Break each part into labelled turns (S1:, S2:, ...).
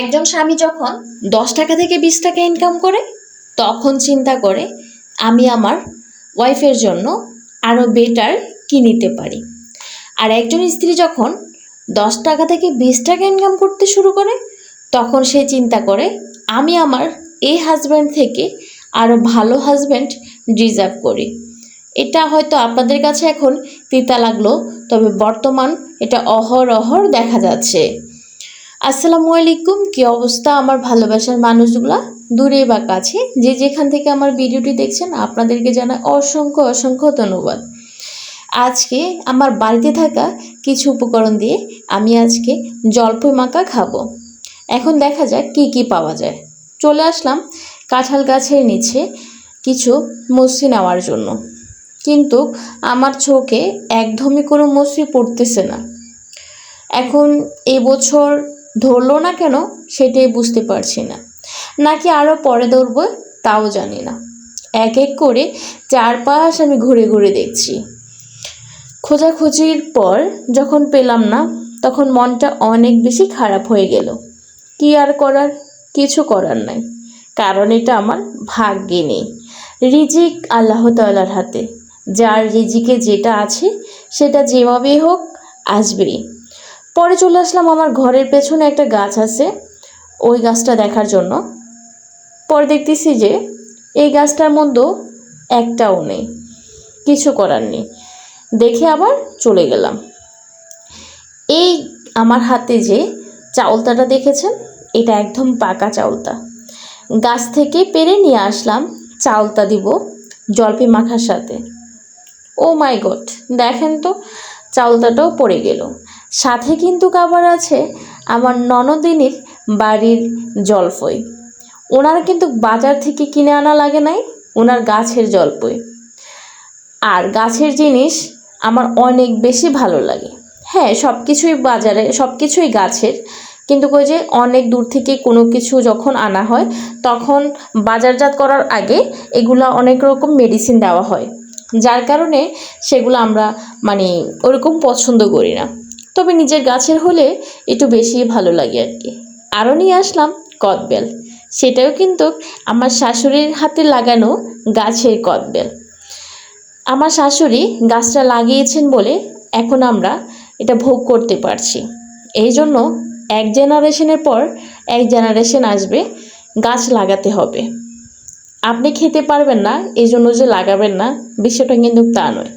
S1: একজন স্বামী যখন দশ টাকা থেকে বিশ টাকা ইনকাম করে, তখন চিন্তা করে, আমি আমার ওয়াইফের জন্য আরও বেটার কি নিতে পারি? আর একজন স্ত্রী যখন দশ টাকা থেকে বিশ টাকা ইনকাম করতে শুরু করে, তখন সে চিন্তা করে, আমি আমার এই হাজব্যান্ড থেকে আরও ভালো হাজব্যান্ড ডিজার্ভ করি। এটা হয়তো আপনাদের কাছে এখন তিতা লাগল, তবে বর্তমান এটা অহরহর দেখা যাচ্ছে। আসসালামু আলাইকুম, কি অবস্থা আমার ভালোবাসার মানুষগুলা? দূরে বা কাছে, যে যেখান থেকে আমার ভিডিওটি দেখছেন, আপনাদেরকে জানাই অসংখ্য অসংখ্য ধন্যবাদ। আজকে আমার বাড়িতে থাকা কিছু উপকরণ দিয়ে আমি আজকে জলপই মাখা খাব। এখন দেখা যাক কি কি পাওয়া যায়। চলে আসলাম কাঁঠাল গাছের নিচে কিছু মসৃ নেওয়ার জন্য। কিন্তু আমার চোখে একদমই কোনো মসৃ পড়তেছে না। এখন এবছর ধরলো না কেন সেটাই বুঝতে পারছি না। নাকি আরও পরে ধরবো তাও জানি না। এক এক করে চারপাশ আমি ঘুরে ঘুরে দেখছি। খোঁজাখুঁজির পর যখন পেলাম না, তখন মনটা অনেক বেশি খারাপ হয়ে গেল। কি আর করার? কিছু করার নাই। কারণ এটা আমার ভাগ্যে নেই। রিজিক আল্লাহ তাল্লার হাতে। যার রিজিকে যেটা আছে, সেটা যেভাবেই হোক আসবেই। পরে চলে আসলাম আমার ঘরের পেছনে একটা গাছ আছে, ওই গাছটা দেখার জন্য। পরে দেখতেছি যে এই গাছটার মধ্যেও একটাও নেই, কিছু করার নেই। দেখে আবার চলে গেলাম। এই আমার হাতে যে চাউলতাটা দেখেছেন, এটা একদম পাকা চাউলতা। গাছ থেকে পেরে নিয়ে আসলাম, চাউলতা দিব জলপি মাখার সাথে। ও মাই গড, দেখেন তো, চাউলতাটাও পড়ে গেল। সাথে কিন্তু আবার আছে আমার ননদিনীর বাড়ির জলফই। ওনার কিন্তু বাজার থেকে কিনে আনা লাগে নাই, ওনার গাছের জলপই আর গাছের জিনিস আমার অনেক বেশি ভালো লাগে। হ্যাঁ সব কিছুই বাজারে সব কিছুই গাছের। কিন্তু ওই যে অনেক দূর থেকে কোনো কিছু যখন আনা হয়, তখন বাজারজাত করার আগে এগুলো অনেক রকম মেডিসিন দেওয়া হয়। যার কারণে সেগুলো আমরা মানে ওরকম পছন্দ করি না। তবে নিজের গাছের হলে একটু বেশি ভালো লাগে আর কি। আরও নিয়ে আসলাম কদবেল। সেটাও কিন্তু আমার শাশুড়ির হাতে লাগানো গাছের কদবেল। আমার শাশুড়ি গাছটা লাগিয়েছেন বলে এখন আমরা এটা ভোগ করতে পারছি। এই জন্য এক জেনারেশনের পর এক জেনারেশন আসবে, গাছ লাগাতে হবে। আপনি খেতে পারবেন না, এই জন্য যে লাগাবেন না, বিষয়টা কিন্তু তা নয়।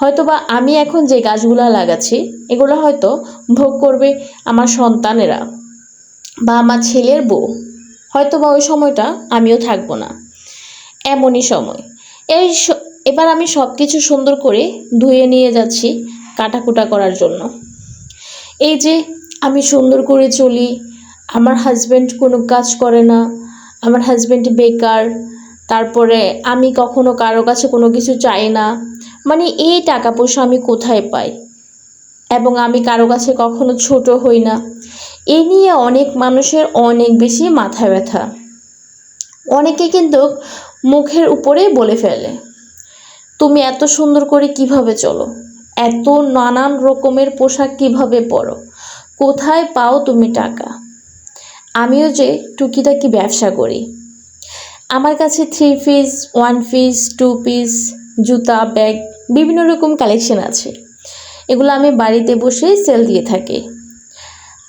S1: হয়তো বা আমি এখন যে গাছগুলো লাগাচ্ছি, এগুলো হয়তো ভোগ করবে আমার সন্তানেরা বা আমার ছেলের বউ। হয়তো বা ওই সময়টা আমিও থাকব না। এমনই সময়। এই এবার আমি সব কিছু সুন্দর করে ধুয়ে নিয়ে যাচ্ছি কাটাকুটা করার জন্য। এই যে আমি সুন্দর করে চলি, আমার হাজব্যান্ড কোনো কাজ করে না, আমার হাজব্যান্ড বেকার, তারপরে আমি কখনো কারও কাছে কোনো কিছু চাই না মানে এই টাকা পয়সা আমি কোথায় পাই? এবং আমি কারও কাছে কখনো ছোট হই না। এ নিয়ে অনেক মানুষের অনেক বেশি মাথা ব্যথা। অনেকে কিন্তু মুখের উপরেই বলে ফেলে, তুমি এত সুন্দর করে কীভাবে চলো? এত নানান রকমের পোশাক কীভাবে পরো? কোথায় পাও তুমি টাকা? আমিও যে টুকিটাকি ব্যবসা করি। আমার কাছে three piece one piece two piece জুতা ব্যাগ বিভিন্ন রকম কালেকশন আছে। এগুলো আমি বাড়িতে বসেই সেল দিয়ে থাকি।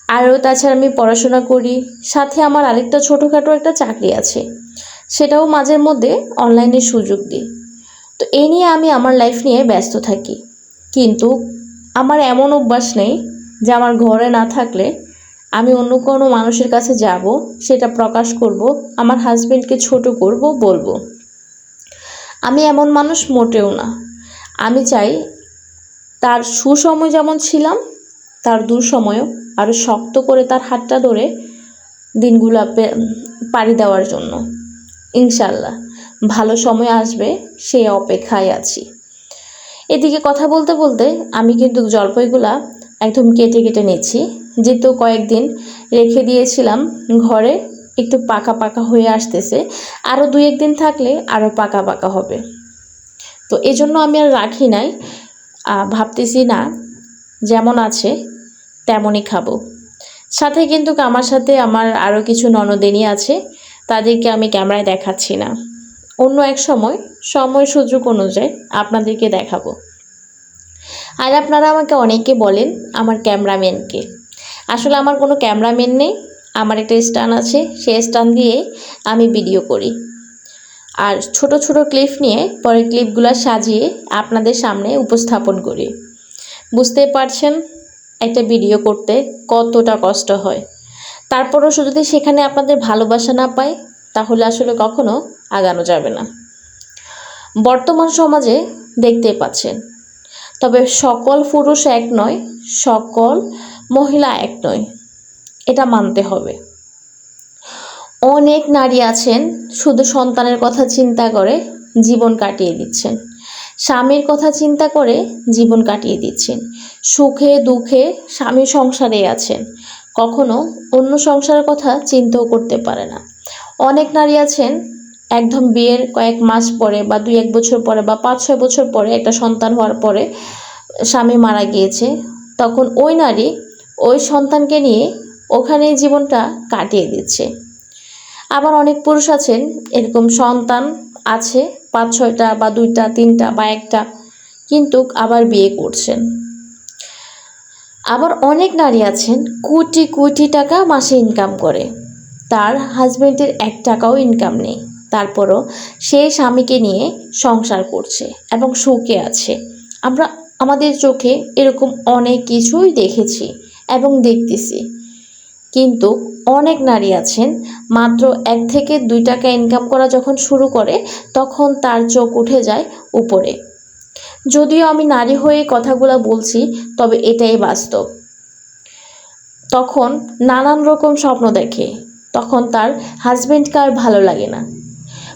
S1: আরও তাছাড়া আমি পড়াশোনা করি, সাথে আমার আরেকটা ছোটোখাটো একটা চাকরি আছে। সেটাও মাঝের মধ্যে অনলাইনে সুযোগ দিই। তো এই নিয়ে আমি আমার লাইফ নিয়ে ব্যস্ত থাকি। কিন্তু আমার এমন অভ্যাস নেই যে আমার ঘরে না থাকলে আমি অন্য কোনো মানুষের কাছে যাব, সেটা প্রকাশ করব, আমার হাজবেন্ডকে ছোট করব, বলব। আমি এমন মানুষ মোটেও না। আমি চাই তার সুসময় যেমন ছিলাম, তার দুঃসময়েও আরও শক্ত করে তার হাতটা ধরে দিনগুলো পাড়ি দেওয়ার জন্য। ইনশাল্লাহ ভালো সময় আসবে সেই অপেক্ষায় আছি। এদিকে কথা বলতে বলতে আমি কিন্তু জলপাইগুলা একদম কেটে কেটে নিচ্ছি। যেহেতু কয়েকদিন রেখে দিয়েছিলাম ঘরে, একটু পাকা পাকা হয়ে আসতেছে। আরও দুই একদিন থাকলে আরও পাকা পাকা হবে। তো এই জন্য আমি আর রাখি নাই। ভাবতেছি না, যেমন আছে তেমনই খাব। সাথে কিন্তু আমার সাথে আমার আরও কিছু ননদিনী আছে, তাদেরকে আমি ক্যামেরায় দেখাচ্ছি না। অন্য এক সময় সময় সুযোগ অনুযায়ী আপনাদেরকে দেখাবো। আর আপনারা আমাকে অনেকে বলেন আমার ক্যামেরাম্যানকে। আসলে আমার কোনো ক্যামেরাম্যান নেই, আমার একটা স্ট্যান্ড আছে সেই স্ট্যান্ড দিয়ে আমি ভিডিও করি। আর ছোট ছোট ক্লিপ নিয়ে পরে ক্লিপগুলো সাজিয়ে আপনাদের সামনে উপস্থাপন করি। বুঝতে পারছেন একটা ভিডিও করতে কতটা কষ্ট হয়। তারপরও যদি সেখানে আপনাদের ভালোবাসা না পায়, তাহলে আসলে কখনো আগানো যাবে না। বর্তমান সমাজে দেখতে পাচ্ছেন। তবে সকল পুরুষ এক নয়, সকল মহিলা এক নয়। এটা মানতে হবে। অনেক নারী আছেন, শুধু সন্তানের কথা চিন্তা করে জীবন কাটিয়ে দিচ্ছেন। স্বামীর কথা চিন্তা করে জীবন কাটিয়ে দিচ্ছেন। সুখে, দুঃখে স্বামী সংসারে আছেন। কখনো অন্য সংসারের কথা চিন্তাও করতে পারে না। অনেক নারী আছেন, একদম বিয়ের কয়েক মাস পরে বা দুই এক বছর পরে বা পাঁচ ছয় বছর পরে একটা সন্তান হওয়ার পরে স্বামী মারা গিয়েছে, তখন ওই নারী ওই সন্তানকে নিয়ে ওখানেই জীবনটা কাটিয়ে দিচ্ছে। আবার অনেক পুরুষ আছেন, এরকম সন্তান আছে, পাঁচ, ছয়টা বা দুইটা, তিনটা বা একটা, কিন্তু আবার বিয়ে করছেন। আবার অনেক নারী আছেন, কোটি কোটি টাকা মাসে ইনকাম করে। তার হাজবেন্ডের এক টাকাও ইনকাম নেই। তারপরও সে স্বামীকে নিয়ে সংসার করছে এবং সুখে আছে। আমরা, আমাদের চোখে এরকম অনেক কিছুই দেখেছি এবং দেখতেছি। কিন্তু অনেক নারী আছেন, মাত্র এক থেকে দুই টাকা ইনকাম করা যখন শুরু করে, তখন তার চোখ উঠে যায় উপরে। যদিও আমি নারী হয়ে কথাগুলো বলছি, তবে এটাই বাস্তব। তখন নানান রকম স্বপ্ন দেখে, তখন তার হাজবেন্ডকে আর ভালো লাগে না।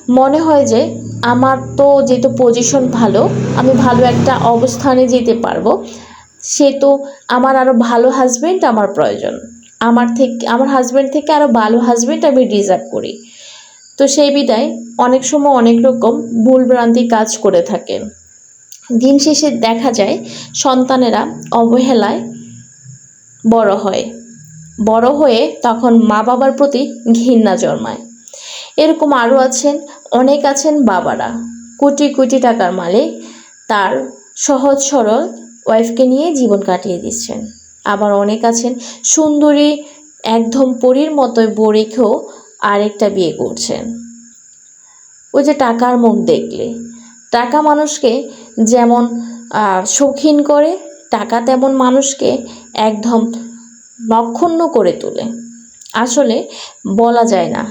S1: মনে হয় যে, আমার তো যেহেতু পজিশন ভালো, আমি ভালো একটা অবস্থানে যেতে পারব, সে তো আমার আরও ভালো হাজবেন্ড আমার প্রয়োজন। আমার থেকে, আমার হাজবেন্ড থেকে আরও ভালো হাজবেন্ড আমি ডিজার্ভ করি। তো সেই বিদায়, অনেক সময় অনেক রকম ভুলভ্রান্তি কাজ করে থাকেন দিন শেষে দেখা যায়, সন্তানেরা অবহেলায় বড় হয়। বড় হয়ে তখন মা বাবার প্রতি ঘৃণা জন্মায়। এরকম আরও আছেন, অনেক আছেন বাবারা। কোটি কোটি টাকার মালিক, তার সহজ সরল ওয়াইফকে নিয়ে জীবন কাটিয়ে দিচ্ছেন। আবার অনেক আছেন। সুন্দরী একদম পরীর মতোই বউ রেখেও আরেকটা বিয়ে করছেন ওই যে টাকার মুখ দেখলে। টাকা মানুষকে যেমন শৌখিন করে, টাকা তেমন মানুষকে একদম নক্ষণ্য করে তোলে। আসলে বলা যায় না,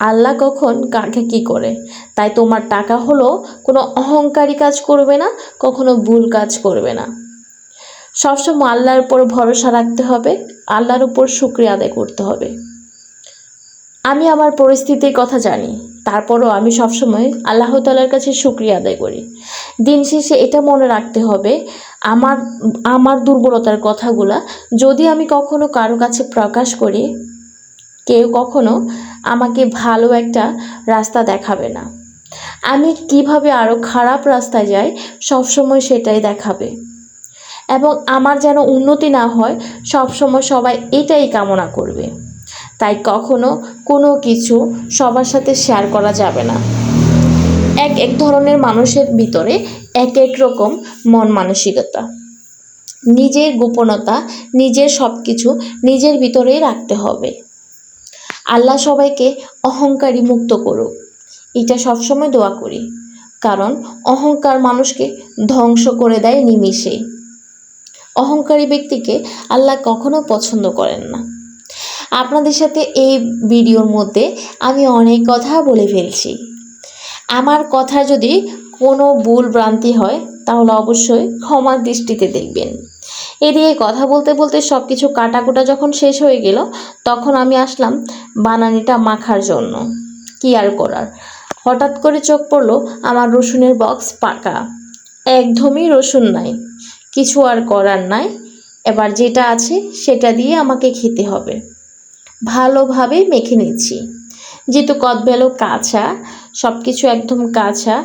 S1: আল্লাহ কখন কাকে কি করে। তাই তোমার টাকা হলো কোনো অহংকারী কাজ করবে না, কখনো ভুল কাজ করবে না। সবসময় আল্লাহর উপর ভরসা রাখতে হবে, আল্লাহর উপর শুক্রিয়া আদায় করতে হবে। আমি আমার পরিস্থিতির কথা জানি, তারপরও আমি সবসময় আল্লাহ তালার কাছে শুক্রিয়া আদায় করি। দিন শেষে এটা মনে রাখতে হবে, আমার আমার দুর্বলতার কথাগুলা যদি আমি কখনো কারও কাছে প্রকাশ করি, কেউ কখনো আমাকে ভালো একটা রাস্তা দেখাবে না। আমি কীভাবে আরও খারাপ রাস্তায় যাই, সবসময় সেটাই দেখাবে। এবং আমার যেন উন্নতি না হয়, সবসময় সবাই এটাই কামনা করবে। তাই কখনো কোনো কিছু সবার সাথে শেয়ার করা যাবে না। এক এক ধরনের মানুষের ভিতরে এক এক রকম মন মানসিকতা। নিজের গোপনতা, নিজের সব কিছু নিজের ভিতরেই রাখতে হবে। আল্লাহ সবাইকে অহংকারী মুক্ত করুক। এটা সবসময় দোয়া করি। কারণ অহংকার মানুষকে ধ্বংস করে দেয় নিমিষেই অহংকারী ব্যক্তিকে আল্লাহ কখনো পছন্দ করেন না। আপনাদের সাথে এই ভিডিওর মধ্যে আমি অনেক কথা বলে ফেলছি। আমার কথা যদি কোনো ভুল ভ্রান্তি হয়, তাহলে অবশ্যই ক্ষমার দৃষ্টিতে দেখবেন। এদিকে কথা বলতে বলতে সব কিছু কাটাকুটা যখন শেষ হয়ে গেল, তখন আমি আসলাম বানানিটা মাখার জন্য। কি আর করার? হঠাৎ করে চোখ পড়ল আমার রসুনের বক্স পাকা। একদমই রসুন নাই। কিছু আর করার নাই। এবার যেটা আছে সেটা দিয়ে আমাকে খেতে হবে। ভালোভাবে মেখে নিচ্ছি। যেহেতু কদবেলো কাঁচা সব কিছু একদম কাঁচা,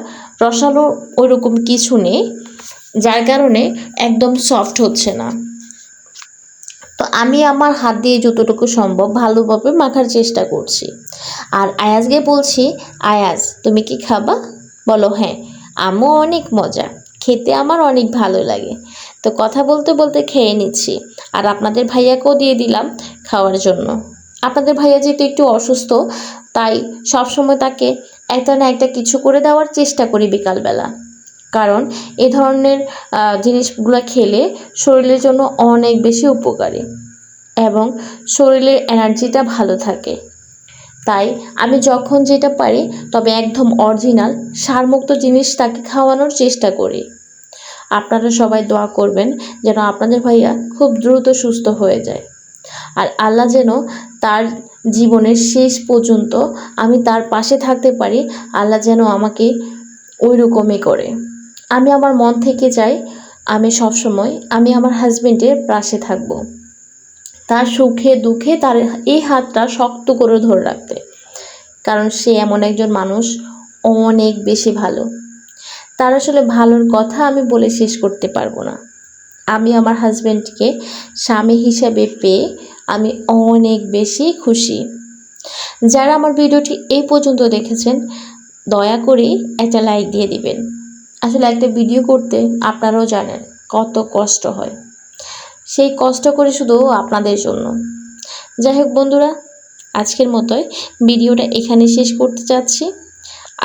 S1: রসালো ওইরকম কিছু নেই, যার কারণে একদম সফট হচ্ছে না। তো আমি আমার হাত দিয়ে যতটুকু সম্ভব ভালোভাবে মাখার চেষ্টা করছি। আর আয়াজকে বলছি, আয়াজ, তুমি কি খাবা? বলো হ্যাঁ আমও অনেক মজা। খেতে আমার অনেক ভালো লাগে। তো কথা বলতে বলতে খেয়ে নিচ্ছি। আর আপনাদের ভাইয়াকেও দিয়ে দিলাম খাওয়ার জন্য। আপনাদের ভাইয়া যেহেতু একটু অসুস্থ, তাই সবসময় তাকে একটা না একটা কিছু করে দেওয়ার চেষ্টা করি বিকালবেলা। কারণ এ ধরনের জিনিসগুলো খেলে শরীরের জন্য অনেক বেশি উপকারী এবং শরীরের এনার্জিটা ভালো থাকে। তাই আমি যখন যেটা পারি, তবে একদম অরিজিনাল, সারমুক্ত জিনিস তাকে খাওয়ানোর চেষ্টা করি। আপনারা সবাই দোয়া করবেন যেন আপনাদের ভাইয়া খুব দ্রুত সুস্থ হয়ে যায়। আর আল্লাহ যেন তার জীবনের শেষ পর্যন্ত আমি তার পাশে থাকতে পারি, আল্লাহ যেন আমাকে ওই রকমই করে। আমি আমার মন থেকে চাই, আমি সবসময়, আমি আমার হাজবেন্ডের পাশে থাকব। তার সুখে দুঃখে তার এই হাতটা শক্ত করে ধরে রাখতে। কারণ সে এমন একজন মানুষ, অনেক বেশি ভালো। তার আসলে ভালোর কথা আমি বলে শেষ করতে পারব না। আমি আমার হাজব্যান্ডকে স্বামী হিসাবে পেয়ে আমি অনেক বেশি খুশি। যারা আমার ভিডিওটি এই পর্যন্ত দেখেছেন, দয়া করে একটা লাইক দিয়ে দিবেন। আসলে একটা ভিডিও করতে আপনারাও জানেন কত কষ্ট হয়। সেই কষ্ট করে শুধু আপনাদের জন্য। যাই হোক বন্ধুরা, আজকের মতোই ভিডিওটা এখানে শেষ করতে চাচ্ছি।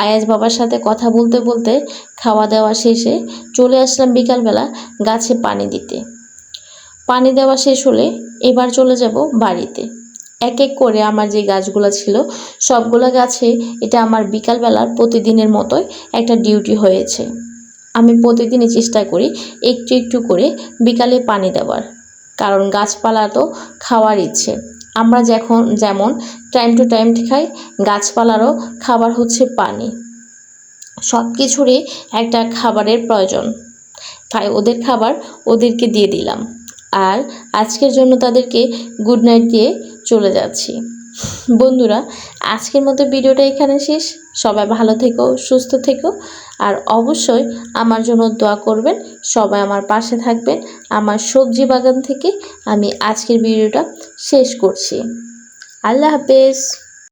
S1: আয়াজ বাবার সাথে কথা বলতে বলতে খাওয়া দাওয়া শেষে চলে আসলাম বিকালবেলা গাছে পানি দিতে। পানি দেওয়া শেষ হলে এবার চলে যাব বাড়িতে। এক এক করে আমার যে গাছগুলো ছিল, সবগুলো গাছে এটা আমার বিকালবেলার প্রতিদিনের মতোই একটা ডিউটি হয়েছে। আমি প্রতিদিনই চেষ্টা করি একটু একটু করে বিকালে পানি দেওয়ার, কারণ গাছপালা তো খাওয়ার ইচ্ছে। আমরা যখন যেমন টাইম টু টাইম খাই গাছপালারও খাবার হচ্ছে পানি। সব কিছুরই একটা খাবারের প্রয়োজন। তাই ওদের খাবার ওদেরকে দিয়ে দিলাম। আর আজকের জন্য তাদেরকে গুড নাইট দিয়ে চলে যাচ্ছি। বন্ধুরা, আজকের মতো ভিডিওটা এখানে শেষ। সবাই ভালো থেকো, সুস্থ থেকো। আর অবশ্যই আমার জন্য দোয়া করবেন, সবাই আমার পাশে থাকবেন। আমার সবজি বাগান থেকে আমি আজকের ভিডিওটা শেষ করছি। আল্লাহ হাফেজ।